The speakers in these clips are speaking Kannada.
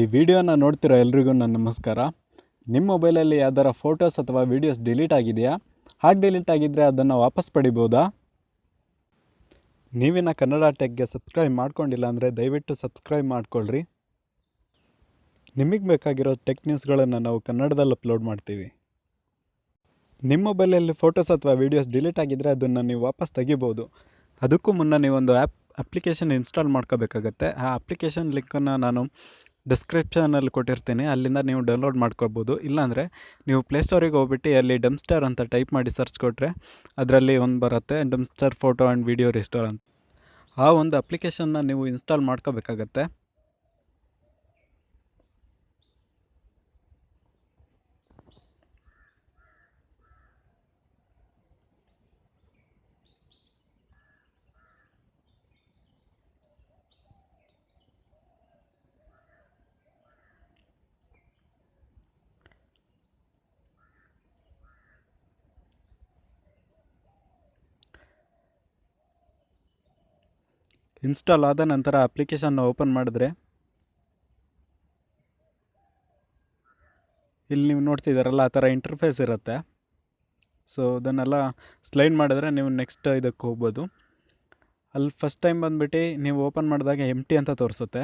ಈ ವಿಡಿಯೋನ ನೋಡ್ತಿರೋ ಎಲ್ರಿಗೂ ನನ್ನ ನಮಸ್ಕಾರ. ನಿಮ್ಮ ಮೊಬೈಲಲ್ಲಿ ಯಾವ್ದಾರ ಫೋಟೋಸ್ ಅಥವಾ ವೀಡಿಯೋಸ್ ಡಿಲೀಟ್ ಆಗಿದೆಯಾ? ಹಾಗೆ ಡಿಲೀಟ್ ಆಗಿದ್ದರೆ ಅದನ್ನು ವಾಪಸ್ ಪಡಿಬೋದಾ? ನೀವಿನ ಕನ್ನಡ ಟೆಕ್ಗೆ ಸಬ್ಸ್ಕ್ರೈಬ್ ಮಾಡ್ಕೊಂಡಿಲ್ಲ ಅಂದರೆ ದಯವಿಟ್ಟು ಸಬ್ಸ್ಕ್ರೈಬ್ ಮಾಡ್ಕೊಳ್ರಿ. ನಿಮಗೆ ಬೇಕಾಗಿರೋ ಟೆಕ್ ನ್ಯೂಸ್ಗಳನ್ನು ನಾವು ಕನ್ನಡದಲ್ಲಿ ಅಪ್ಲೋಡ್ ಮಾಡ್ತೀವಿ. ನಿಮ್ಮ ಮೊಬೈಲಲ್ಲಿ ಫೋಟೋಸ್ ಅಥವಾ ವೀಡಿಯೋಸ್ ಡಿಲೀಟ್ ಆಗಿದ್ದರೆ ಅದನ್ನು ನೀವು ವಾಪಸ್ ತೆಗಿಬೋದು. ಅದಕ್ಕೂ ಮುನ್ನ ನೀವೊಂದು ಆ್ಯಪ್ ಅಪ್ಲಿಕೇಶನ್ ಇನ್ಸ್ಟಾಲ್ ಮಾಡ್ಕೋಬೇಕಾಗತ್ತೆ. ಆ ಅಪ್ಲಿಕೇಶನ್ ಲಿಂಕನ್ನು ನಾನು ಡಿಸ್ಕ್ರಿಪ್ಷನಲ್ಲಿ ಕೊಟ್ಟಿರ್ತೀನಿ. ಅಲ್ಲಿಂದ ನೀವು ಡೌನ್ಲೋಡ್ ಮಾಡ್ಕೊಬೋದು. ಇಲ್ಲಾಂದರೆ ನೀವು ಪ್ಲೇಸ್ಟೋರಿಗೆ ಹೋಗ್ಬಿಟ್ಟು ಅಲ್ಲಿ ಡಮ್ಸ್ಟರ್ ಅಂತ ಟೈಪ್ ಮಾಡಿ ಸರ್ಚ್ ಕೊಟ್ಟರೆ ಅದರಲ್ಲಿ ಒಂದು ಬರುತ್ತೆ. Dumpster photo and video restore ಅಂತ. ಆ ಒಂದು ಅಪ್ಲಿಕೇಶನ್ನ ನೀವು ಇನ್ಸ್ಟಾಲ್ ಮಾಡ್ಕೋಬೇಕಾಗತ್ತೆ. ಇನ್ಸ್ಟಾಲ್ ಆದ ನಂತರ ಅಪ್ಲಿಕೇಶನ್ನ ಓಪನ್ ಮಾಡಿದ್ರೆ, ಇಲ್ಲಿ ನೀವು ನೋಡ್ತಿದ್ದೀರಲ್ಲ ಆ ಥರ ಇಂಟರ್ಫೇಸ್ ಇರುತ್ತೆ. ಸೊ ಅದನ್ನೆಲ್ಲ ಸ್ಲೈಡ್ ಮಾಡಿದ್ರೆ ನೀವು ನೆಕ್ಸ್ಟ್ ಇದಕ್ಕೆ ಹೋಗ್ಬೋದು. ಅಲ್ಲಿ ಫಸ್ಟ್ ಟೈಮ್ ಬಂದ್ಬಿಟ್ಟು ನೀವು ಓಪನ್ ಮಾಡಿದಾಗ ಎಂ ಟಿ ಅಂತ ತೋರಿಸುತ್ತೆ.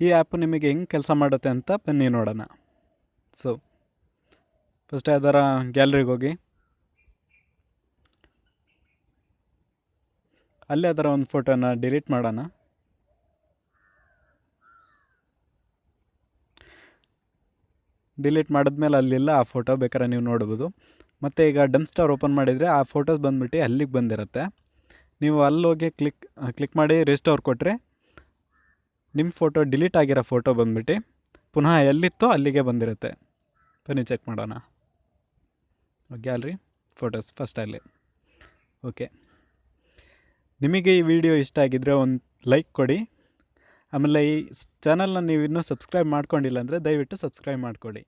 ಈ ಆ್ಯಪ್ ನಿಮಗೆ ಹೆಂಗೆ ಕೆಲಸ ಮಾಡುತ್ತೆ ಅಂತ ಬನ್ನಿ ನೋಡೋಣ. ಸೊ ಫಸ್ಟ್ ಯಾವ್ದಾರ ಗ್ಯಾಲ್ರಿಗೆ ಹೋಗಿ. ಅಲ್ಲೇ ಅದರ ಒಂದು ಫೋಟೋನ ಡಿಲೀಟ್ ಮಾಡೋಣ. ಡಿಲೀಟ್ ಮಾಡಿದ್ಮೇಲೆ ಅಲ್ಲಿಲ್ಲ ಆ ಫೋಟೋ ಬೇಕಾದ್ರೆ ನೀವು ನೋಡ್ಬೋದು. ಮತ್ತು ಈಗ ಡಮ್ಸ್ಟಾರ್ ಓಪನ್ ಮಾಡಿದರೆ ಆ ಫೋಟೋಸ್ ಬಂದ್ಬಿಟ್ಟು ಅಲ್ಲಿಗೆ ಬಂದಿರುತ್ತೆ. ನೀವು ಅಲ್ಲೋಗಿ ಕ್ಲಿಕ್ ಕ್ಲಿಕ್ ಮಾಡಿ ರಿಸ್ಟೋರ್ ಕೊಟ್ಟರೆ ನಿಮ್ಮ ಫೋಟೋ ಡಿಲೀಟ್ ಆಗಿರೋ ಫೋಟೋ ಬಂದ್ಬಿಟ್ಟು ಪುನಃ ಎಲ್ಲಿತ್ತೋ ಅಲ್ಲಿಗೆ ಬಂದಿರುತ್ತೆ. ಬನ್ನಿ ಚೆಕ್ ಮಾಡೋಣ. ಗ್ಯಾಲ್ರಿ ಫೋಟೋಸ್ ಫಸ್ಟಲ್ಲಿ ಓಕೆ ನಿಮಗೆ ಈ ವಿಡಿಯೋ ಇಷ್ಟ ಆಗಿದ್ದರೆ ಒಂದು ಲೈಕ್ ಕೊಡಿ. ಆಮೇಲೆ ಈ ಚಾನಲ್ನ ನೀವು ಇನ್ನೂ ಸಬ್ಸ್ಕ್ರೈಬ್ ಮಾಡ್ಕೊಂಡಿಲ್ಲ ಅಂದರೆ ದಯವಿಟ್ಟು ಸಬ್ಸ್ಕ್ರೈಬ್ ಮಾಡ್ಕೊಳ್ಳಿ